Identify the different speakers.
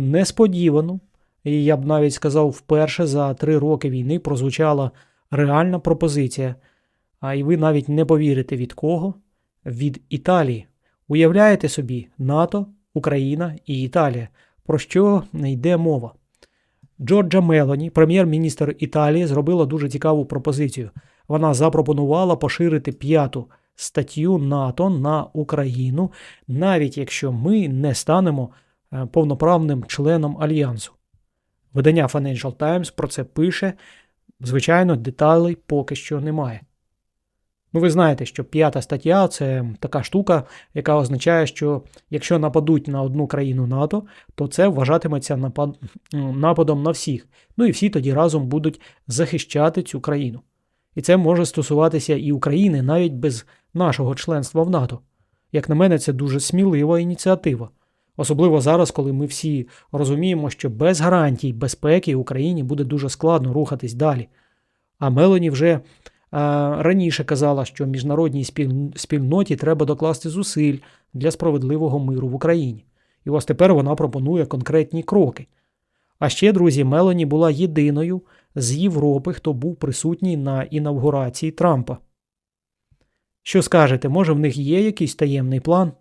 Speaker 1: Несподівано, і я б навіть сказав, вперше за три роки війни прозвучала реальна пропозиція. А і ви навіть не повірите від кого? Від Італії. Уявляєте собі, НАТО, Україна і Італія. Про що йде мова? Джорджа Мелоні, прем'єр-міністр Італії, зробила дуже цікаву пропозицію. Вона запропонувала поширити п'яту статтю НАТО на Україну, навіть якщо ми не станемо повноправним членом альянсу. Видання Financial Times про це пише. Звичайно, деталей поки що немає. Ну, ви знаєте, що п'ята стаття це така штука, яка означає, що якщо нападуть на одну країну НАТО, то це вважатиметься напад... нападом на всіх. Ну і всі тоді разом будуть захищати цю країну. І це може стосуватися і України навіть без нашого членства в НАТО. Як на мене, це дуже смілива ініціатива. Особливо зараз, коли ми всі розуміємо, що без гарантій безпеки Україні буде дуже складно рухатись далі. А Мелоні вже а, раніше казала, що міжнародній спіль- спільноті треба докласти зусиль для справедливого миру в Україні. І ось тепер вона пропонує конкретні кроки. А ще, друзі, Мелоні була єдиною з Європи, хто був присутній на інавгурації Трампа. Що скажете, може в них є якийсь таємний план?